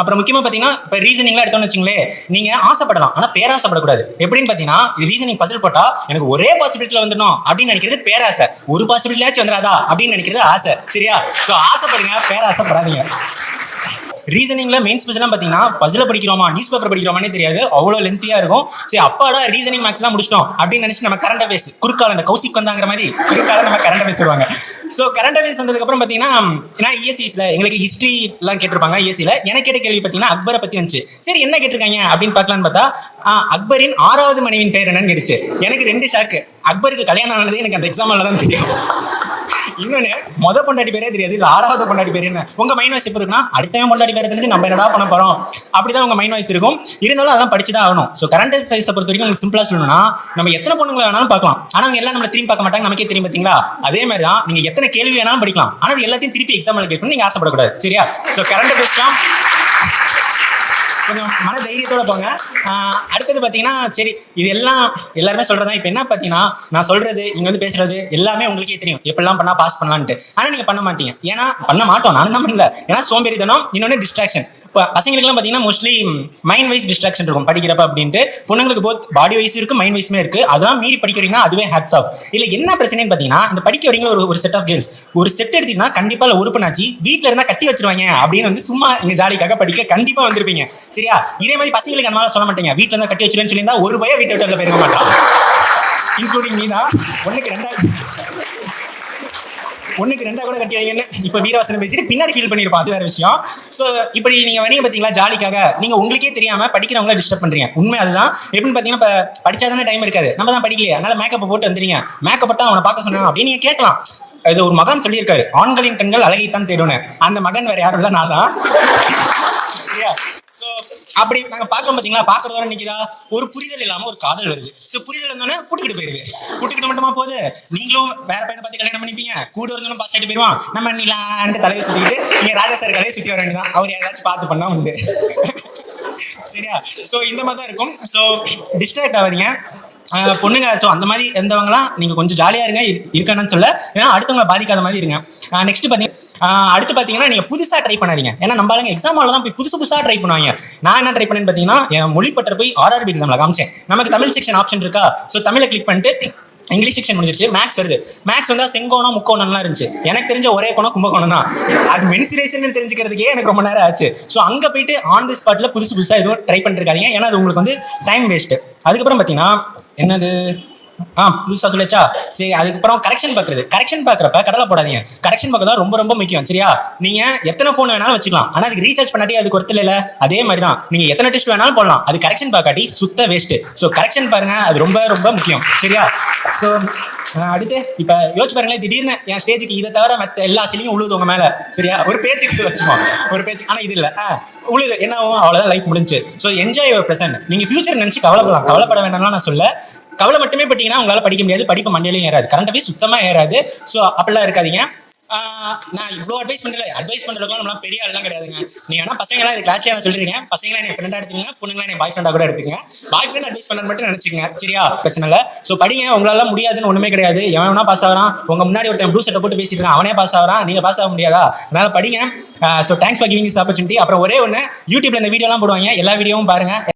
அப்புறம் முக்கியமாக பார்த்தீங்கன்னா இப்போ ரீசனிங்லாம் எடுத்தோம்னு வச்சுங்களேன் நீங்கள் ஆசைப்படலாம். ஆனால் பேராசைப்படக்கூடாது. எப்படின்னு பார்த்தீங்கன்னா ரீசனிங் பசில் போட்டால் எனக்கு ஒரே பாசிபிலிட்டியில் வந்துடணும் அப்படின்னு நினைக்கிறது பேராசை. ஒரு பாசிபிலிட்டியாச்சும் வந்துடாதா அப்படின்னு நினைக்கிறது ஆசை. சரியா? ஸோ ஆசைப்படுங்க பேராசைப்படாதீங்க. ரீசனிங்ல மெயின் ஸ்பெஷலாம் பார்த்தீங்கன்னா பசில படிக்கிறோமா நியூஸ் பேப்பர் படிக்கிறோமானே தெரியாது. அவ்வளோ லென்த்தியா இருக்கும். சரி அப்பாடா ரீசனிங் மேக்ஸ் முடிச்சிட்டோம் அப்படின்னு நினைச்சு நம்ம கரண்ட் அஃபேர்ஸ் குறுக்கால இந்த கௌசிக் வந்தாங்கிற மாதிரி குறுக்கால நம்ம கரண்ட் அஃபேர்ஸ் வருவாங்க. ஸோ கரண்ட் அஃபேர்ஸ் வந்ததுக்கு அப்புறம் பார்த்தீங்கன்னா ஏன்னா இஎஸ்சிஸ்ல எங்களுக்கு ஹிஸ்ட்ரிலாம் கேட்டிருப்பாங்க இஎஸ்சியில் எனக்கு கேட்ட கேள்வி பார்த்தீங்கன்னா அக்பரை பத்தி வந்துச்சு. சரி என்ன கேட்டிருக்காங்க அப்படின்னு பார்க்கலான்னு பார்த்தா அக்பரின் ஆறாவது மனைவின் பேர் என்னன்னு கேட்டுச்சு. எனக்கு ரெண்டு ஷாக்கு அக்பருக்கு கல்யாணம் ஆனது எனக்கு அந்த எக்ஸாம்ல தான் தெரியும். இன்னொன்னு மொத பொண்டாட்டி பேரே தெரியாது இல்ல ஆறாவது பொண்டாட்டி பேர் என்ன? உங்க மைண்ட் வாய்ஸ் எப்படி இருக்குன்னா அடுத்த பொண்டாட்டி பேரை தெரிஞ்சு நம்ம என்னடா பண்ண போறோம்? அப்படிதான் உங்க மைண்ட் வாய்ஸ் இருக்கும். இருந்தாலும் அதெல்லாம் படிச்சு தான் ஆகணும். ஸோ கரண்ட் அஃபேர்ஸை பொறுத்த வரைக்கும் உங்களுக்கு சிம்பிளா சொல்லணும்னா நம்ம எத்தனை பொண்ணுங்களை வேணாலும் பார்க்கலாம். ஆனா அவங்க எல்லாம் நம்ம திரும்பி பார்க்க மாட்டாங்க. நமக்கே தெரியும் பாத்தீங்களா? அதே மாதிரி தான் நீங்க எத்தனை கேள்வி வேணாலும் படிக்கலாம். ஆனா எல்லாத்தையும் திருப்பி எக்ஸாம்ல கேட்கணும் நீங்க ஆசைப்படக்கூடாது. சரியா? ஸோ கரண்ட் அஃபேர்ஸ்லாம் கொஞ்சம் மன தைரியத்தோட போங்க அடுத்தது பார்த்தீங்கன்னா சரி இது எல்லாம் எல்லாருமே சொல்றதா இப்போ என்ன பார்த்தீங்கன்னா நான் சொல்றது இங்க வந்து பேசுறது எல்லாமே உங்களுக்கே தெரியும். எப்படிலாம் பண்ணா பாஸ் பண்ணலான்ட்டு. ஆனால் நீங்க பண்ண மாட்டீங்க. ஏன்னா பண்ண மாட்டோம். நானும் தான் பண்ணல. ஏன்னா சோம்பேறித்தனம் இன்னொன்று டிஸ்ட்ராக்ஷன் இப்போ பசங்களுக்குலாம் பார்த்தீங்கன்னா மோஸ்ட்லி மைண்ட் வைஸ் டிஸ்ட்ராக்ஷன் இருக்கும். படிக்கிறப்ப அப்படின்ட்டு பொண்ணுங்களுக்கு போத் பாடி வைஸ் இருக்கு மைண்ட் வைஸுமே இருக்கு. அதெல்லாம் மீறி படிக்கிறீங்கன்னா அதுவே ஹேட்ஸ் ஆஃப் இல்லை என்ன பிரச்சனைன்னு பார்த்தீங்கன்னா இந்த படிக்க வரீங்க ஒரு ஒரு செட் ஆஃப் கேர்ள்ஸ் ஒரு செட் எடுத்தீங்கன்னா கண்டிப்பாக உறுப்பினாச்சு வீட்டில் இருந்தால் கட்டி வச்சிருவாங்க அப்படின்னு வந்து சும்மா இங்கே ஜாலிக்காக படிக்க கண்டிப்பாக வந்திருப்பீங்க. சரியா? இதே மாதிரி பசங்களுக்கு அந்த மாதிரி சொல்ல மாட்டீங்க. வீட்டில் இருந்தால் கட்டி வச்சிருவேன்னு சொல்லியிருந்தா ஒரு பய வீட்டை விட்டு போயிருக்க மாட்டான். இன்க்ளூடிங் நீ தான். ஒன்றுக்கு ரெண்டாவது ஒண்ணுக்கு ரெண்டா கூட கட்டி வைங்கன்னு இப்போ வீரவாசனம் பேசிட்டு பின்னாடி ஃபீல் பண்ணியிருப்போம் அது வேற விஷயம். ஸோ இப்படி நீங்க வணிக பார்த்தீங்களா ஜாலிக்காக? நீங்க உங்களுக்கே தெரியாம படிக்கிறவங்கள டிஸ்டர்ப் பண்றீங்க. உண்மை அதுதான். எப்படின்னு பார்த்தீங்கன்னா இப்போ படிச்சாதானே டைம் இருக்காது. நம்ம தான் படிக்கலையே. அதனால மேக்கப் போட்டு வந்துறீங்க. மேக்கப் போட்டா அவனை பார்க்க சொன்னாங்க அப்படின்னு நீங்க கேட்கலாம். இது ஒரு மகன் சொல்லியிருக்காரு. ஆண்களின் கண்கள் அழகைத்தான் தேடுவேன் அந்த மகன் வேற யாரும் இல்லை நான் தான். அப்படி நாங்க பாக்கிறோம் பாத்தீங்களா? பார்க்கறதோட நிக்கிறா ஒரு புரிதல் இல்லாம ஒரு காதல் வருது. ஸோ புரிதல் இருந்தோன்னே புட்டுக்கிட்டு போயிருது. புட்டுக்கிட்டு மட்டுமா போகுது? நீங்களும் வேற பையனை பார்த்து கல்யாணம் பண்ணிப்பீங்க. கூட இருந்தாலும் பாஸ் ஆகிட்டு போயிருவான். நம்ம நிலாண்டு தலையை சுத்திக்கிட்டு நீங்க ராஜா சார் கடையை சுத்தி வர வேண்டியதான் அவர் யாராச்சும் பார்த்து பண்ணா உண்டு. சரியா? சோ இந்த மாதிரி தான் இருக்கும். ஸோ டிஸ்ட்ராக்ட் ஆகாதீங்க. பொண்ணுங்க ஸோ அந்த மாதிரி இருந்தவங்களாம் நீங்கள் கொஞ்சம் ஜாலியாக இருங்க இரு- இருக்கணும்னு சொல்ல. ஏன்னா அடுத்தவங்களை பாதிக்காத மாதிரி இருங்க. நெக்ஸ்ட் பார்த்தீங்க அடுத்து பார்த்தீங்கன்னா நீங்கள் புதுசாக ட்ரை பண்ணாதீங்க. ஏன்னா நம்ம ஆளுங்க எக்ஸாம் தான் போய் புதுசு புதுசாக ட்ரை பண்ணுவாங்க. நான் என்ன ட்ரை பண்ணேன்னு பார்த்தீங்கன்னா என் மொழிப்பட்டர் போய் ஆர்ஆர்பி எக்ஸாமில் காமிச்சேன். நமக்கு தமிழ் செக்ஷன் ஆப்ஷன் இருக்கா? ஸோ தமிழை கிளிக் பண்ணிட்டு இங்கிலீஷ் செக்ஷன் முடிஞ்சிருச்சு. மேக்ஸ் வருது. மேக்ஸ் வந்தால் செங்கோணம் முக்கோணம்லாம் இருந்துச்சு. எனக்கு தெரிஞ்ச ஒரே கோணம் கும்பகோணம் தான். அது மென்சுரேஷன் தெரிஞ்சுக்கிறதுக்கே எனக்கு ரொம்ப நேரம் ஆச்சு. ஸோ அங்கே போயிட்டு ஆன் தி ஸ்பாட்டில் புதுசு புதுசாக எதுவும் ட்ரை பண்ணிருக்காங்க ஏன்னா அது உங்களுக்கு வந்து டைம் வேஸ்ட்டு அதுக்கப்புறம் பார்த்தீங்கன்னா என்னது? ஆ புதுசாக சொல்லிச்சா சரி அதுக்கப்புறம் கரெக்ஷன் பார்க்குறது. கரெக்ஷன் பார்க்குறப்ப கடலை போடாதீங்க. கரெக்ஷன் பார்க்கறது ரொம்ப ரொம்ப முக்கியம் சரியா? நீங்கள் எத்தனை ஃபோன் வேணாலும் வச்சுக்கலாம். ஆனால் அதுக்கு ரீசார்ஜ் பண்ணாட்டி அதுக்கு ஒருத்தல இல்லை அதே மாதிரி தான் நீங்கள் எத்தனை டெஸ்ட் வேணாலும் போடலாம். அது கரெக்ஷன் பார்க்காட்டி சுத்த வேஸ்ட்டு ஸோ கரெக்ஷன் பாருங்க அது ரொம்ப ரொம்ப முக்கியம் சரியா? ஸோ அடுத்து இப்போ யோசிச்சு பாருங்களேன் திடீர்னு என் ஸ்டேஜுக்கு இதை தவிர மற்ற எல்லா சிலையும் உழுது உங்க மேலே. சரியா? ஒரு பேச்சுக்கு வச்சுப்போம் ஒரு பேச்சு ஆனால் இது இல்லை. ஆ உழுது. என்ன ஆகும்? அவ்வளோதான் லைஃப் முடிஞ்சு ஸோ என்ஜாய் யுவர் ப்ரெசென்ட் நீங்கள் ஃபியூச்சர் நினச்சி கவலைப்படலாம். கவலைப்பட வேண்டாம்லாம் நான் சொல்ல. கவலை மட்டுமே பட்டீங்கன்னா உங்களால் படிக்க முடியாது. படிப்பு மண்டையிலையும் ஏறாது. கரண்ட் அஃபேர்ஸ் சுத்தமாக ஏறாது. ஸோ அப்படிலாம் இருக்காதீங்க. நான் இவ்வளோ அட்வைஸ் பண்ணல. அட்வைஸ் பண்ணுறதுக்கு நம்மளாம் பெரிய ஆளுலாம் கிடையாதுங்க. நீ வேணா பசங்களாம் இது கிளாஸ்ல நான் சொல்றீங்க பசங்களா என் ஃப்ரெண்டாக எடுத்துங்க பொண்ணுங்களா என் பாய் ஃப்ரெண்டாக கூட எடுத்துங்க பாய் ஃப்ரெண்ட் அட்வைஸ் பண்ண மட்டும் நினச்சிங்க சரியா? பிரச்சனை இல்லை. ஸோ படிங்க. உங்களால முடியாதுன்னு ஒன்றுமே கிடையாது. எவன் வேணா பாஸ் ஆகிறான். உங்க முன்னாடி ஒருத்தன் ப்ளூ செட்டை போட்டு பேசிட்டு அவனே பாஸ் ஆகிறான். நீங்க பாஸ் ஆக முடியாதா? அதனால படிங்க. So thanks for giving is opportunity அப்புறம் ஒரே ஒன்று யூடியூப்ல இந்த வீடியோலாம் போடுவாங்க. எல்லா வீடியோவும் பாருங்க.